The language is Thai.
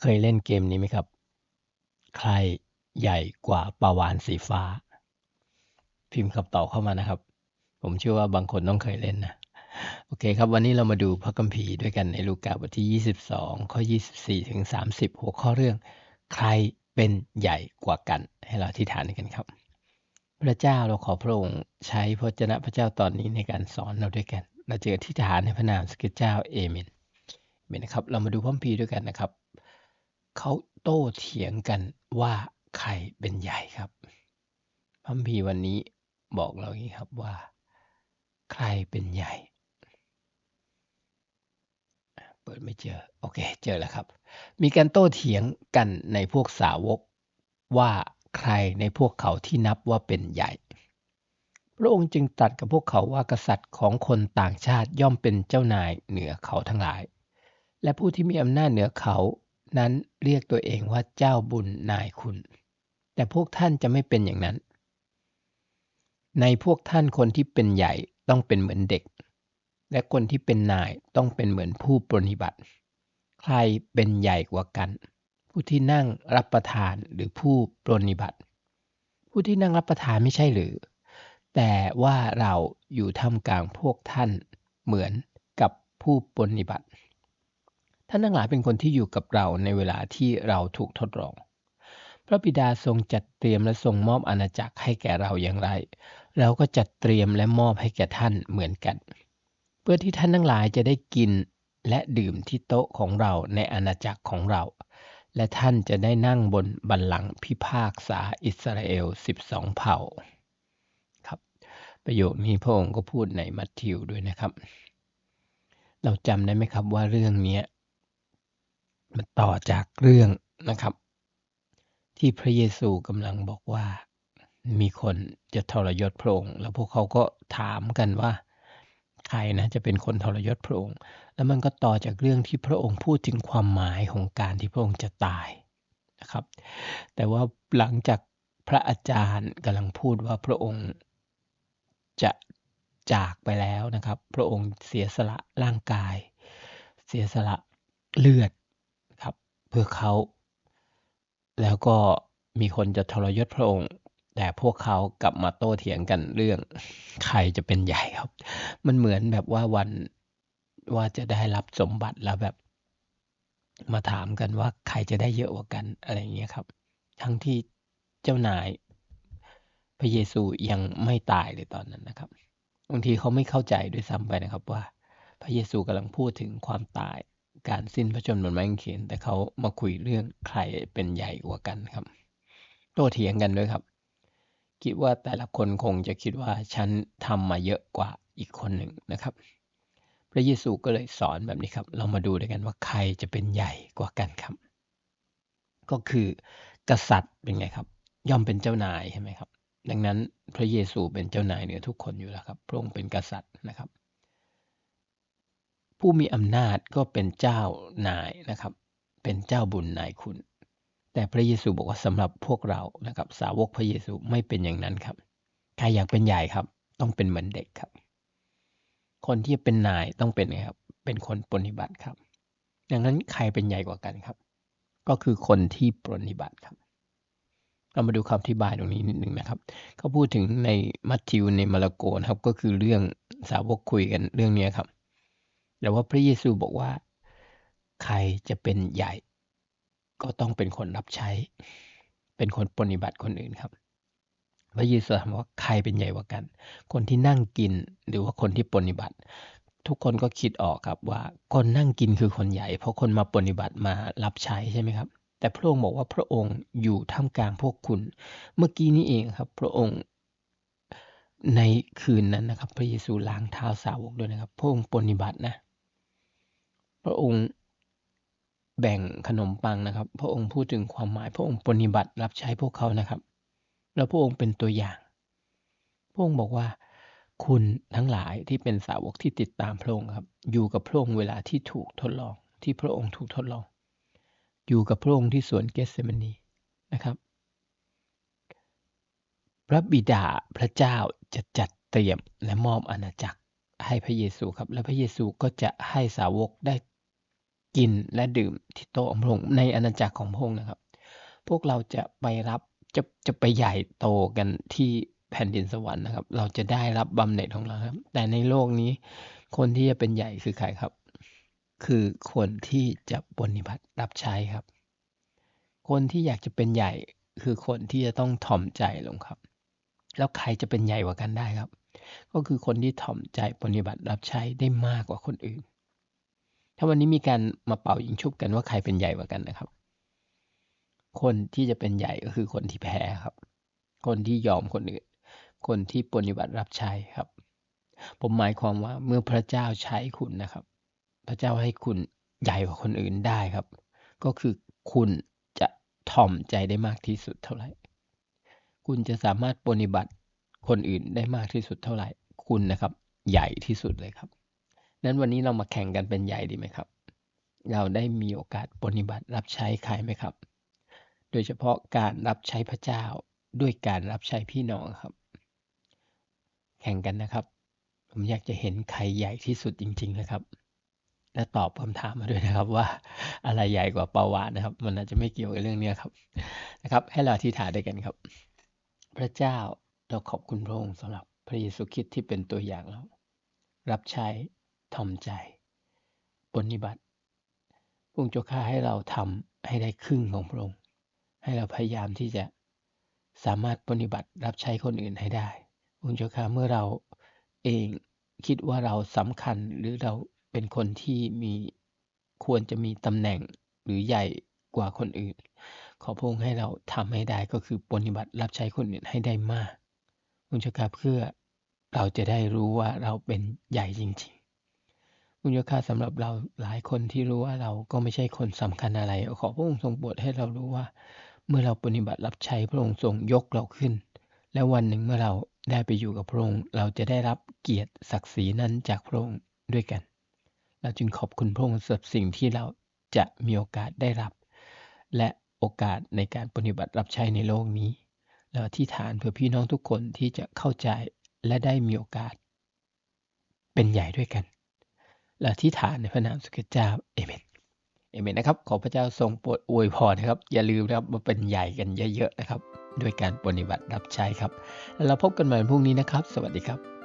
เคยเล่นเกมนี้ไหมครับ ใครใหญ่กว่าปลาวาฬสีฟ้า พิมพ์คำตอบเข้ามานะครับ ผมเชื่อว่าบางคนต้องเคยเล่นนะ โอเคครับ วันนี้เรามาดูพระคัมภีร์ด้วยกันในลูกาบทที่ 22 ข้อ 24 ถึง 30 หัวข้อเรื่อง ใครเป็นใหญ่กว่ากัน ให้เราอธิฐานกันครับ พระเจ้าเราขอพระองค์ใช้พระเจ้าพระเจ้าตอนนี้ในการสอนเราด้วยกัน เราเจอที่ฐานในพระนามสกิเจ้าเอเมนเมนนะครับ เรามาดูพระคัมภีร์ด้วยกันนะครับ เขาโต้เถียงกันว่าใครเป็นใหญ่ครับพัมพีวันนี้บอกเราอย่างนี้ครับว่า ใครเป็นใหญ่ เปิดไม่เจอ โอเค เจอแล้วครับ มีการโต้เถียงกันในพวกสาวกว่าใครในพวกเขาที่นับว่าเป็นใหญ่ พระองค์จึงตรัสกับพวกเขาว่ากษัตริย์ของคนต่างชาติย่อมเป็นเจ้านายเหนือเขาทั้งหลาย และผู้ที่มีอำนาจเหนือเขา นั้นเรียกตัวเองว่าเจ้าบุญนายคุณ แต่พวกท่านจะไม่เป็นอย่างนั้น ในพวกท่านคนที่เป็นใหญ่ต้องเป็นเหมือนเด็ก และคนที่เป็นนายต้องเป็นเหมือนผู้ปรนิบัติ ใครเป็นใหญ่กว่ากัน ผู้ที่นั่งรับประทานหรือผู้ปรนิบัติ ผู้ที่นั่งรับประทานไม่ใช่หรือ แต่ว่าเราอยู่ท่ามกลางพวกท่านเหมือนกับผู้ปรนิบัติ ท่านทั้งหลายเป็นคนที่อยู่กับเราในเวลาที่เราถูกทดลอง พระบิดาทรงจัดเตรียมและทรงมอบอาณาจักรให้แก่เราอย่างไร เราก็จัดเตรียมและมอบให้แก่ท่านเหมือนกัน เพื่อที่ท่านทั้งหลายจะได้กินและดื่มที่โต๊ะของเราในอาณาจักรของเรา และท่านจะได้นั่งบนบัลลังก์พิพากษาอิสราเอล 12 เผ่า ครับ ประโยคนี้พระองค์ก็พูดในมัทธิวด้วยนะครับ เราจำได้ไหมครับว่าเรื่องนี้ มันต่อจากเรื่องนะครับ ที่พระเยซูกำลังบอกว่ามีคนจะทรยศพระองค์แล้วพวกเขาก็ถามกันว่า ใครนะจะเป็นคนทรยศพระองค์ แล้วมันก็ต่อจากเรื่องที่พระองค์พูดถึงความหมายของการที่พระองค์จะตายนะครับ แต่ว่าหลังจากพระอาจารย์กำลังพูดว่าพระองค์จะจากไปแล้วนะครับ พระองค์เสียสละร่างกาย เสียสละเลือด เพื่อเขา แล้วก็มีคนจะทรยศพระองค์ แต่พวกเขากลับมาโต้เถียงกันเรื่องใครจะเป็นใหญ่ครับ มันเหมือนแบบว่าวันว่าจะได้รับสมบัติแล้วแบบมาถามกันว่าใครจะได้เยอะกว่ากันอะไรอย่างเงี้ยครับ ทั้งที่เจ้านายพระเยซูยังไม่ตายเลยตอนนั้นนะครับบางทีเขาไม่เข้าใจด้วยซ้ำไปนะครับว่า พระเยซูกำลังพูดถึงความตาย การสิ้นพระชนม์บนไม้กางเขนแต่เขามาคุยเรื่องใครเป็นใหญ่กว่ากันครับโต้เถียงกันด้วยครับ คิดว่าแต่ละคนคงจะคิดว่าฉันทำมาเยอะกว่าอีกคนหนึ่งนะครับ พระเยซูก็เลยสอนแบบนี้ครับ เรามาดูด้วยกันว่าใครจะเป็นใหญ่กว่ากันครับ ก็คือกษัตริย์เป็นไงครับ ย่อมเป็นเจ้านายใช่ไหมครับ ดังนั้นพระเยซูเป็นเจ้านายเหนือทุกคนอยู่แล้วครับพระองค์เป็นกษัตริย์นะครับ ผู้มีอำนาจก็เป็นเจ้านายนะครับ เป็นเจ้าบุญนายคุณ แต่พระเยซูบอกว่าสำหรับพวกเรานะครับ สาวกพระเยซูไม่เป็นอย่างนั้นครับใครอยากเป็นใหญ่ครับ ต้องเป็นเหมือนเด็กครับ คนที่เป็นนายต้องเป็นไงครับ เป็นคนปฏิบัติครับ ดังนั้นใครเป็นใหญ่กว่ากันครับ ก็คือคนที่ปฏิบัติครับเรามาดูคำอธิบายตรงนี้นิดหนึ่งนะครับ เขาพูดถึงในมัทธิวในมาระโกนะครับ ก็คือเรื่องสาวกคุยกันเรื่องนี้ครับ แต่ว่าพระเยซูบอกว่า ใครจะเป็นใหญ่ ก็ต้องเป็นคนรับใช้ เป็นคนปฏิบัติคนอื่นครับพระเยซูถามว่าใครเป็นใหญ่กว่ากัน คนที่นั่งกินหรือว่าคนที่ปฏิบัติ ทุกคนก็คิดออกครับว่าคนนั่งกินคือคนใหญ่ เพราะคนมาปฏิบัติมารับใช้ใช่ไหมครับ แต่พระองค์บอกว่าพระองค์อยู่ท่ามกลางพวกคุณ เมื่อกี้นี้เองครับ พระองค์ในคืนนั้นนะครับ พระเยซูล้างเท้าสาวกด้วยนะครับ พระองค์ปฏิบัตินะ พระองค์แบ่งขนมปังนะครับ พระองค์พูดถึงความหมาย พระองค์ปฏิบัติรับใช้พวกเขานะครับ แล้วพระองค์เป็นตัวอย่าง พระองค์บอกว่า คุณทั้งหลายที่เป็นสาวกที่ติดตามพระองค์ครับ อยู่กับพระองค์เวลาที่ถูกทดลอง ที่พระองค์ถูกทดลอง อยู่กับพระองค์ที่สวนเกสเซมานีนะครับ พระบิดาพระเจ้าจะจัดเตรียมและมอบอาณาจักรให้พระเยซูครับ และพระเยซูก็จะให้สาวกได้ กินและดื่มที่โต๊ะของพระองค์ในอาณาจักรของพระองค์นะครับ พวกเราจะไปรับจะจะไปใหญ่โตกันที่แผ่นดินสวรรค์นะครับ เราจะได้รับบำเหน็จของเราครับ แต่ในโลกนี้คนที่จะเป็นใหญ่คือใครครับ คือคนที่จะปฏิบัติรับใช้ครับ คนที่อยากจะเป็นใหญ่คือคนที่จะต้องถ่อมใจลงครับ แล้วใครจะเป็นใหญ่กว่ากันได้ครับ ก็คือคนที่ถ่อมใจปฏิบัติรับใช้ได้มากกว่าคนอื่น ถ้าวันนี้มีการมาเป่ายิงชุบกันว่าใครเป็นใหญ่กว่ากันนะครับ คนที่จะเป็นใหญ่ก็คือคนที่แพ้ครับ คนที่ยอมคนอื่น คนที่ปฏิบัติรับใช้ครับ ผมหมายความว่าเมื่อพระเจ้าใช้คุณนะครับ พระเจ้าให้คุณใหญ่กว่าคนอื่นได้ครับ ก็คือคุณจะถ่อมใจได้มากที่สุดเท่าไหร่ คุณจะสามารถปฏิบัติคนอื่นได้มากที่สุดเท่าไหร่ คุณนะครับ ใหญ่ที่สุดเลยครับ นั้นวันนี้เรามาแข่งกันเป็นใหญ่ดีไหมครับ เราได้มีโอกาสปฏิบัติรับใช้ใครไหมครับ โดยเฉพาะการรับใช้พระเจ้าด้วยการรับใช้พี่น้องครับ แข่งกันนะครับ ผมอยากจะเห็นใครใหญ่ที่สุดจริงๆนะครับ และตอบคำถามมาด้วยนะครับว่าอะไรใหญ่กว่าเปาวานะครับ มันอาจจะไม่เกี่ยวกับเรื่องนี้ครับนะครับ ให้เราอธิษฐานด้วยกันครับ พระเจ้าเราขอบคุณพระองค์สำหรับพระเยซูคริสต์ที่เป็นตัวอย่างเรารับใช้ ทอมใจปฏิบัติพระองค์เจ้าข้าให้เราทำให้ได้ครึ่งของพระองค์ ให้เราพยายามที่จะสามารถปฏิบัติรับใช้คนอื่นให้ได้พระองค์เจ้าข้าเมื่อเราเองคิดว่าเราสำคัญหรือเราเป็นคนที่มีควรจะมีตำแหน่งหรือใหญ่กว่าคนอื่น ขอพระองค์ให้เราทำให้ได้ก็คือปฏิบัติรับใช้คนอื่นให้ได้มากพระองค์เจ้าข้าเพื่อเราจะได้รู้ว่าเราเป็นใหญ่จริง ๆพระองค์เจ้าข้าสำหรับเราหลายคนที่รู้ว่าเราก็ไม่ใช่คนสำคัญอะไร ขอพระองค์ทรงโปรดให้เรารู้ว่า เมื่อเราปฏิบัติรับใช้พระองค์ทรงยกเราขึ้น และวันหนึ่งเมื่อเราได้ไปอยู่กับพระองค์ เราจะได้รับเกียรติศักดิ์ศรีนั้นจากพระองค์ด้วยกัน เราจึงขอบคุณพระองค์สำหรับสิ่งที่เราจะมีโอกาสได้รับ และโอกาสในการปฏิบัติรับใช้ในโลกนี้เราที่ฐานเพื่อพี่น้องทุกคนที่จะเข้าใจและได้มีโอกาส เป็นใหญ่ด้วยกัน และที่ฐานในพระนามสุขเจ้าเอเมนเอเมนนะครับ ขอพระเจ้าทรงโปรดอวยพรนะครับ อย่าลืมนะครับมาเป็นใหญ่กันเยอะๆนะครับ ด้วยการปฏิบัติรับใช้ครับ แล้วเราพบกันใหม่พรุ่งนี้นะครับ สวัสดีครับ